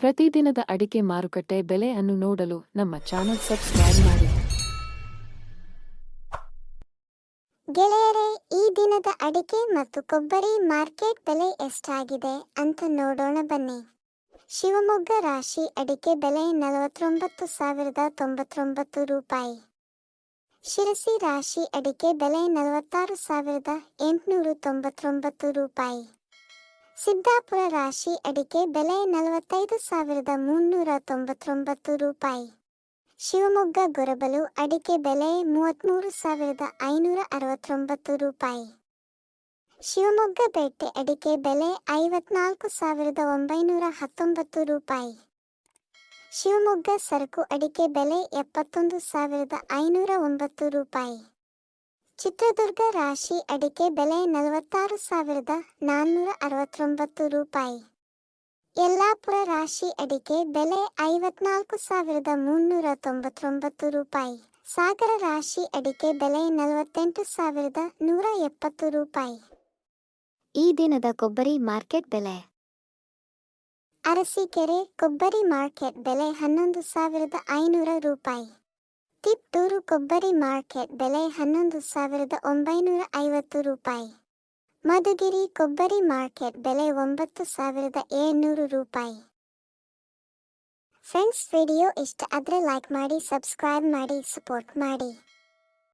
ಪ್ರತಿದಿನದ ಅಡಿಕೆ ಮಾರುಕಟ್ಟೆ ಬೆಲೆ ಅನ್ನು ನೋಡಲು ನಮ್ಮ ಚಾನೆಲ್ ಸಬ್ಸ್ಕ್ರೈಬ್ ಮಾಡಿ. ಗೆಳೆಯರೇ, ಈ ದಿನದ ಅಡಿಕೆ ಮತ್ತು ಕೊಬ್ಬರಿ ಮಾರ್ಕೆಟ್ ಬೆಲೆ ಎಷ್ಟಾಗಿದೆ ಅಂತ ನೋಡೋಣ ಬನ್ನಿ. ಶಿವಮೊಗ್ಗ ರಾಶಿ ಅಡಿಕೆ ಬೆಲೆ ನಲವತ್ತೊಂಬತ್ತು ಸಾವಿರದ ತೊಂಬತ್ತೊಂಬತ್ತು ರೂಪಾಯಿ. ಶಿರಸಿ ರಾಶಿ ಅಡಿಕೆ ಬೆಲೆ ನಲವತ್ತಾರು ಸಾವಿರದ ಎಂಟುನೂರು ತೊಂಬತ್ತೊಂಬತ್ತು ರೂಪಾಯಿ. ಸಿದ್ದಾಪುರ ರಾಶಿ ಅಡಿಕೆ ಬೆಲೆ ನಲವತ್ತೈದು ಸಾವಿರದ ಮುನ್ನೂರ ತೊಂಬತ್ತೊಂಬತ್ತು ರೂಪಾಯಿ. ಶಿವಮೊಗ್ಗ ಗೊರಬಲು ಅಡಿಕೆ ಬೆಲೆ ಮೂವತ್ತ್ಮೂರು ಸಾವಿರದ ಐನೂರ ಅರವತ್ತೊಂಬತ್ತು ರೂಪಾಯಿ. ಶಿವಮೊಗ್ಗ ಬೇಟೆ ಅಡಿಕೆ ಬೆಲೆ ಐವತ್ನಾಲ್ಕು ಸಾವಿರದ ಒಂಬೈನೂರ ಹತ್ತೊಂಬತ್ತು ರೂಪಾಯಿ. ಶಿವಮೊಗ್ಗ ಸರಕು ಅಡಿಕೆ ಬೆಲೆ ಎಪ್ಪತ್ತೊಂದು ಸಾವಿರದ ಐನೂರ ಒಂಬತ್ತು ರೂಪಾಯಿ. ಚಿತ್ರದುರ್ಗ ರಾಶಿ ಅಡಿಕೆ ಬೆಲೆ ನಲವತ್ತಾರು ಸಾವಿರದ ನಾನ್ನೂರ ಅರವತ್ತೊಂಬತ್ತು ರೂಪಾಯಿ. ಯಲ್ಲಾಪುರ ರಾಶಿ ಅಡಿಕೆ ಬೆಲೆ ಐವತ್ನಾಲ್ಕು ಸಾವಿರದ ಮುನ್ನೂರ ತೊಂಬತ್ತೊಂಬತ್ತು ರೂಪಾಯಿ. ಸಾಗರ ರಾಶಿ ಅಡಿಕೆ ಬೆಲೆ ನಲವತ್ತೆಂಟು ಸಾವಿರದ ನೂರ ಎಪ್ಪತ್ತು ರೂಪಾಯಿ. ಈ ದಿನದ ಕೊಬ್ಬರಿ ಮಾರ್ಕೆಟ್ ಬೆಲೆ. ಅರಸೀಕೆರೆ ಕೊಬ್ಬರಿ ಮಾರ್ಕೆಟ್ ಬೆಲೆ ಹನ್ನೊಂದು ಸಾವಿರದ ಐನೂರ ರೂಪಾಯಿ. ತಿಪ್ಟೂರು ಕೊಬ್ಬರಿ ಮಾರ್ಕೆಟ್ ಬೆಲೆ ಹನ್ನೊಂದು ಸಾವಿರದ ಒಂಬೈನೂರ ಐವತ್ತು ರೂಪಾಯಿ. ಮಧುಗಿರಿ ಕೊಬ್ಬರಿ ಮಾರ್ಕೆಟ್ ಬೆಲೆ ಒಂಬತ್ತು ಸಾವಿರದ ಏಳ್ನೂರು ರೂಪಾಯಿ. ಫ್ರೆಂಡ್ಸ್, ವಿಡಿಯೋ ಇಷ್ಟ ಆದರೆ ಲೈಕ್ ಮಾಡಿ ಸಬ್ಸ್ಕ್ರೈಬ್ ಮಾಡಿ ಸಪೋರ್ಟ್ ಮಾಡಿ.